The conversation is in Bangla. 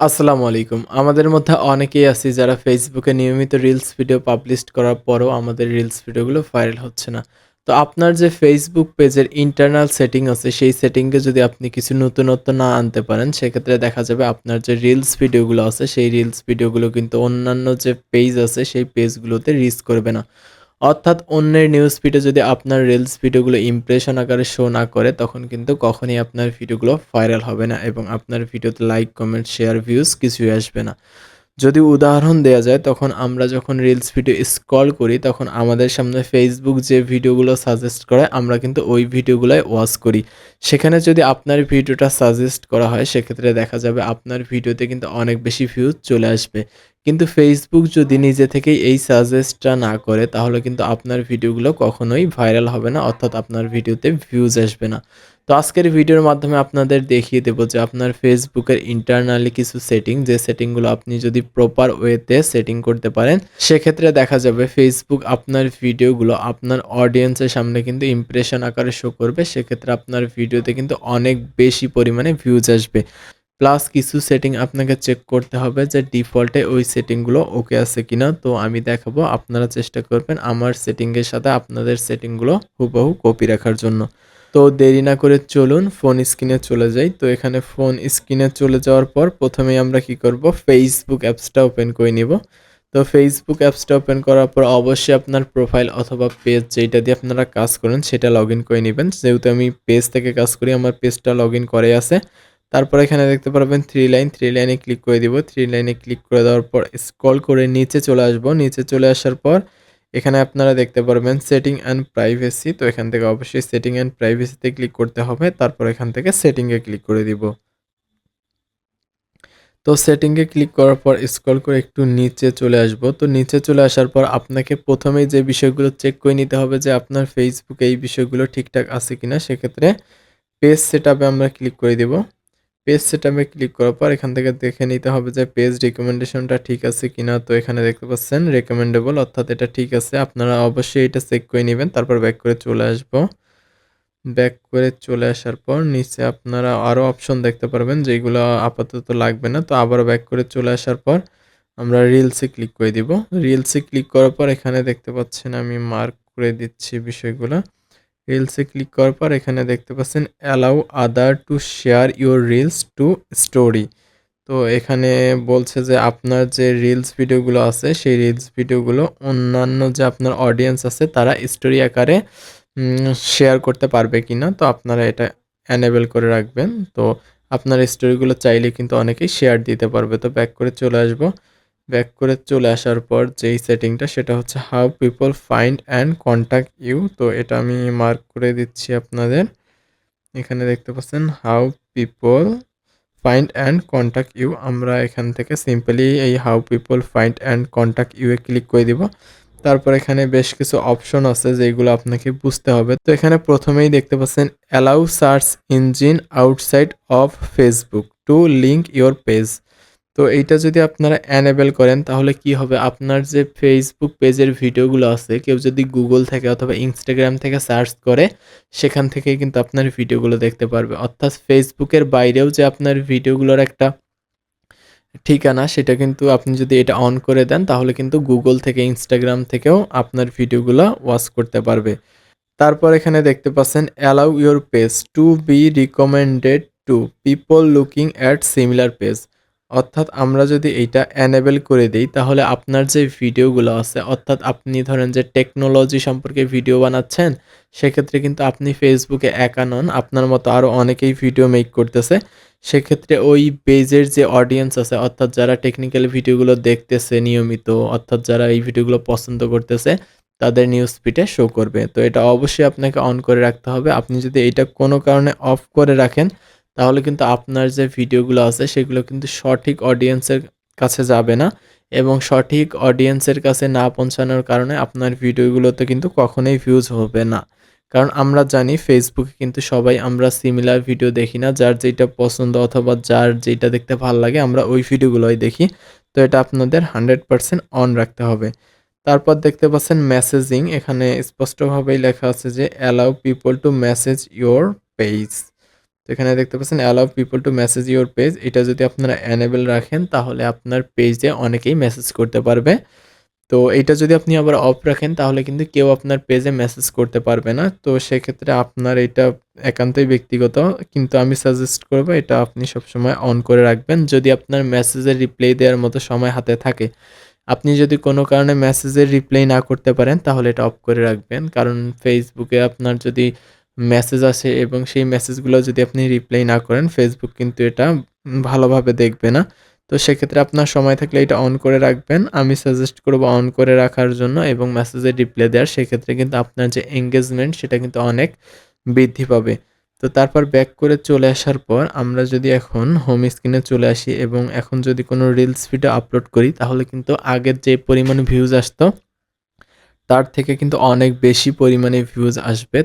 আসসালামু আলাইকুম। আমাদের মধ্যে অনেকেই আছি যারা ফেসবুকে নিয়মিত রিলস ভিডিও পাবলিশ করার পরও আমাদের রিলস ভিডিওগুলো ভাইরাল হচ্ছে না। তো আপনার যে ফেসবুক পেজের ইন্টারনাল সেটিং আছে, সেই সেটিংয়ে যদি আপনি কিছু নতুনত্ব না আনতে পারেন, সেক্ষেত্রে দেখা যাবে আপনার যে রিলস ভিডিওগুলো আছে, সেই রিলস ভিডিওগুলো কিন্তু অন্যান্য যে পেজ আছে, সেই পেজগুলোতে রিচ করবে না। অর্থাৎ অন্যের নিউজ ফিডে যদি আপনার রিলস ভিডিওগুলো ইমপ্রেশন আকারে শো না করে তখন কিন্তু কখনই আপনার ভিডিওগুলো ভাইরাল হবে না এবং আপনার ভিডিওতে লাইক, কমেন্ট, শেয়ার, ভিউজ কিছুই আসবে না। যদি উদাহরণ দেয়া যায়, তখন আমরা যখন রিলস ভিডিও স্ক্রল করি, তখন আমাদের সামনে ফেসবুক যে ভিডিওগুলো সাজেস্ট করে, আমরা কিন্তু ওই ভিডিওগুলাই ওয়াচ করি। সেখানে যদি আপনার ভিডিওটা সাজেস্ট করা হয়, সেক্ষেত্রে দেখা যাবে আপনার ভিডিওতে কিন্তু অনেক বেশি ভিউজ চলে আসবে। কিন্তু ফেসবুক যদি নিজে থেকেই এই সাজেস্টটা না করে, তাহলে কিন্তু আপনার ভিডিওগুলো কখনোই ভাইরাল হবে না, অর্থাৎ আপনার ভিডিওতে ভিউজ আসবে না। তো আজকের ভিডিওর মাধ্যমে আপনাদের দেখিয়ে দেব যে আপনার ফেসবুকের ইন্টারনালি কিছু সেটিং যে সেটিংগুলো আপনি যদি প্রপার ওয়েতে সেটিং করতে পারেন, সেক্ষেত্রে দেখা যাবে ফেসবুক আপনার ভিডিওগুলো আপনার অডিয়েন্সের সামনে কিন্তু ইমপ্রেশন আকারে শো করবে। সেক্ষেত্রে আপনার ভিডিওতে কিন্তু অনেক বেশি পরিমাণে ভিউজ আসবে। প্লাস কিছু সেটিং আপনাকে চেক করতে হবে যে ডিফল্টে ওই সেটিংগুলো ওকে আছে কিনা। তো আমি দেখাবো, আপনারা চেষ্টা করবেন আমার সেটিংয়ের সাথে আপনাদের সেটিংগুলো হুবহু কপি রাখার জন্য। তো দেরি না করে চলুন ফোন স্ক্রিনে চলে যাই। তো এখানে ফোন স্ক্রিনে চলে যাওয়ার পর প্রথমেই আমরা কি করব? ফেসবুক অ্যাপসটা ওপেন করে নিব। তো ফেসবুক অ্যাপসটা ওপেন করার পর অবশ্যই আপনার প্রোফাইল অথবা পেজ যেটা দিয়ে আপনারা কাজ করেন সেটা লগ ইন করে নেবেন। যেহেতু আমি পেজ থেকে কাজ করি, আমার পেজটা লগ ইন করে আছে। তারপর এখানে দেখতে পারবেন থ্রি লাইন থ্রি লাইনে ক্লিক করে দিব। থ্রি লাইনে ক্লিক করে দেওয়ার পর স্ক্রল করে নিচে চলে আসব। নিচে চলে আসার পর এখানে আপনারা দেখতে পারবেন সেটিং অ্যান্ড প্রাইভেসি তো এখান থেকে অবশ্যই সেটিং অ্যান্ড প্রাইভেসিতে ক্লিক করতে হবে, তারপর এখান থেকে সেটিংয়ে ক্লিক করে দিব। তো সেটিংয়ে ক্লিক করার পর স্ক্রল করে একটু নিচে চলে আসব। তো নিচে চলে আসার পর আপনাকে প্রথমেই যে বিষয়গুলো চেক করে নিতে হবে যে আপনার ফেসবুকে এই বিষয়গুলো ঠিকঠাক আছে কিনা, সেক্ষেত্রে পেজ সেট আমরা ক্লিক করে দিব। পেজ সেটআপে ক্লিক করার পর এখান থেকে দেখে নিতে হবে যে পেজ রিকমেন্ডেশনটা ঠিক আছে কিনা। তো এখানে দেখতে পাচ্ছেন রেকমেন্ডেবল অর্থাৎ এটা ঠিক আছে। আপনারা অবশ্যই এটা চেক করে নেবেন, তারপর ব্যাক করে চলে আসব। ব্যাক করে চলে আসার পর নিচে আপনারা আরও অপশন দেখতে পারবেন যেগুলো আপাতত লাগবে না। তো আবার ব্যাক করে চলে আসার পর আমরা রিলসে ক্লিক করে দিব। রিলসে ক্লিক করার পর এখানে দেখতে পাচ্ছেন আমি মার্ক করে দিচ্ছি বিষয়গুলো। রিলসে ক্লিক করার পর এখানে দেখতে পাচ্ছেন allow other to share your reels to story তো এখানে বলছে যে আপনার যে রিলস ভিডিওগুলো আছে, সেই রিলস ভিডিওগুলো অন্যান্য যে আপনার অডিয়েন্স আছে, তারা স্টোরি আকারে শেয়ার করতে পারবে কি না তো আপনারা এটা অ্যানেবেল করে রাখবেন। তো আপনার স্টোরিগুলো চাইলে কিন্তু অনেকেই শেয়ার দিতে পারবে। তো ব্যাক করে চলে আসব। ব্যাক করে চলে আসার পর যেই সেটিংটা সেটা হচ্ছে how people find and contact you তো এটা আমি মার্ক করে দিচ্ছি আপনাদের। এখানে দেখতে পাচ্ছেন how people find and contact you আমরা এখান থেকে সিম্পলি এই how people find and contact you A click করে দিব। তারপর এখানে বেশ কিছু অপশন আছে যেগুলো আপনাকে বুঝতে হবে। তো এখানে প্রথমেই দেখতে পাচ্ছেন allow search engine outside of Facebook to link your page তো এইটা যদি আপনারা অ্যানেবেল করেন, তাহলে কি হবে? আপনার যে ফেসবুক পেজের ভিডিওগুলো আছে, কেউ যদি গুগল থেকে অথবা ইনস্টাগ্রাম থেকে সার্চ করে, সেখান থেকে কিন্তু আপনার ভিডিওগুলো দেখতে পারবে। অর্থাৎ ফেসবুকের বাইরেও যে আপনার ভিডিওগুলোর একটা ঠিকানা, সেটা কিন্তু আপনি যদি এটা অন করে দেন, তাহলে কিন্তু গুগল থেকে ইনস্টাগ্রাম থেকেও আপনার ভিডিওগুলো ওয়াচ করতে পারবে। তারপর এখানে দেখতে পাচ্ছেন allow your page to be recommended to people looking at similar page অর্থাৎ আমরা যদি এইটা অ্যানেবেল করে দিই, তাহলে আপনার যে ভিডিওগুলো আছে, অর্থাৎ আপনি ধরেন যে টেকনোলজি সম্পর্কে ভিডিও বানাচ্ছেন, সেক্ষেত্রে কিন্তু আপনি ফেসবুকে একা নন, আপনার মতো আরও অনেকেই ভিডিও মেক করতেছে। সেক্ষেত্রে ওই পেজের যে অডিয়েন্স আছে, অর্থাৎ যারা টেকনিক্যাল ভিডিওগুলো দেখতেছে নিয়মিত, অর্থাৎ যারা এই ভিডিওগুলো পছন্দ করতেছে, তাদের নিউজ ফিটে শো করবে। তো এটা অবশ্যই আপনাকে অন করে রাখতে হবে। আপনি যদি এটা কোনো কারণে অফ করে রাখেন তাহলে কিন্তু আপনার যে ভিডিওগুলো আছে, সেগুলো কিন্তু সঠিক অডিয়েন্সের কাছে যাবে না এবং সঠিক অডিয়েন্সের কাছে না পৌঁছানোর কারণে আপনার ভিডিওগুলোতে কিন্তু কখনোই ভিউজ হবে না। কারণ আমরা জানি ফেসবুকে কিন্তু সবাই আমরা সিমিলার ভিডিও দেখি না, যার যেটা পছন্দ অথবা যার যেটা দেখতে ভালো লাগে আমরা ওই ভিডিওগুলোই দেখি। তো এটা আপনাদের হান্ড্রেড পারসেন্ট অন রাখতে হবে। তারপর দেখতে পাচ্ছেন মেসেজিং এখানে স্পষ্টভাবেই লেখা আছে যে allow people to message your page এখানে দেখতে পাচ্ছেন allow people to message your page এটা যদি আপনারা এনেবল রাখেন, তাহলে আপনার পেজে অনেকেই মেসেজ করতে পারবে। তো এটা যদি আপনি আবার অফ রাখেন, তাহলে কিন্তু কেউ আপনার পেজে মেসেজ করতে পারবে না। তো সেক্ষেত্রে আপনার এটা একান্তই ব্যক্তিগত। কিন্তু আমি সাজেস্ট করব, এটা আপনি সবসময় অন করে রাখবেন। যদি আপনার মেসেজের রিপ্লাই দেওয়ার মতো সময় হাতে থাকে। আপনি যদি কোনো কারণে মেসেজের রিপ্লাই না করতে পারেন, তাহলে এটা অফ করে রাখবেন। কারণ ফেসবুকে আপনার যদি মেসেজ আসে এবং সেই মেসেজগুলো যদি আপনি রিপ্লাই না করেন ফেসবুক কিন্তু এটা ভালোভাবে দেখবে না। তো সেক্ষেত্রে আপনার সময় থাকলে এটা অন করে রাখবেন। আমি সাজেস্ট করব অন করে রাখার জন্য এবং মেসেজের রিপ্লাই দেওয়ার। সেক্ষেত্রে কিন্তু আপনার যে এঙ্গেজমেন্ট সেটা কিন্তু অনেক বৃদ্ধি পাবে। তো তারপর ব্যাক করে চলে আসার পর আমরা যদি এখন হোম স্ক্রিনে চলে আসি এবং এখন যদি কোনো রিলস ভিডিও আপলোড করি, তাহলে কিন্তু আগের যে পরিমাণ ভিউজ আসতো, তার থেকে কিন্তু অনেক বেশি পরিমাণে ভিউজ আসবে।